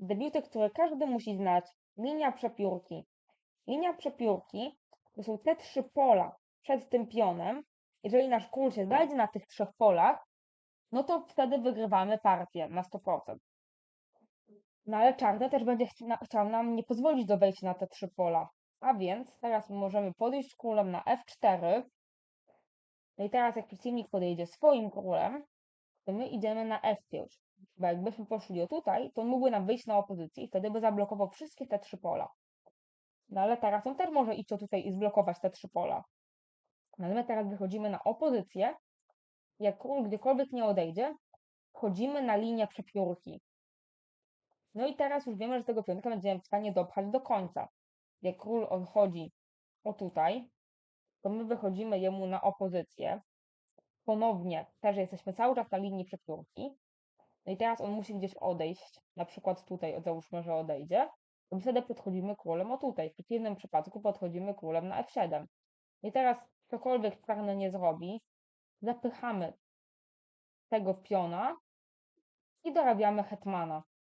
debiuty, które każdy musi znać. Linia przepiórki. Linia przepiórki to są te trzy pola przed tym pionem. Jeżeli nasz król się znajdzie na tych trzech polach, no to wtedy wygrywamy partię na 100%. No ale czarny też będzie chciał nam nie pozwolić do wejścia na te trzy pola. A więc teraz możemy podejść królem na F4. No i teraz jak przeciwnik podejdzie swoim królem, to my idziemy na F5. Bo jakbyśmy poszli o tutaj, to on mógłby nam wyjść na opozycję i wtedy by zablokował wszystkie te trzy pola. No ale teraz on też może iść o tutaj i zblokować te trzy pola. No ale my teraz wychodzimy na opozycję. Jak król gdziekolwiek nie odejdzie, wchodzimy na linię przepiórki. No i teraz już wiemy, że tego pionka będziemy w stanie dopchać do końca. Jak król odchodzi o tutaj, to my wychodzimy jemu na opozycję. Ponownie też jesteśmy cały czas na linii przepiórki. No i teraz on musi gdzieś odejść, na przykład tutaj, załóżmy, że odejdzie, to my wtedy podchodzimy królem o tutaj. W przeciwnym przypadku podchodzimy królem na F7. I teraz cokolwiek czarny nie zrobi, zapychamy tego piona i dorabiamy hetmana.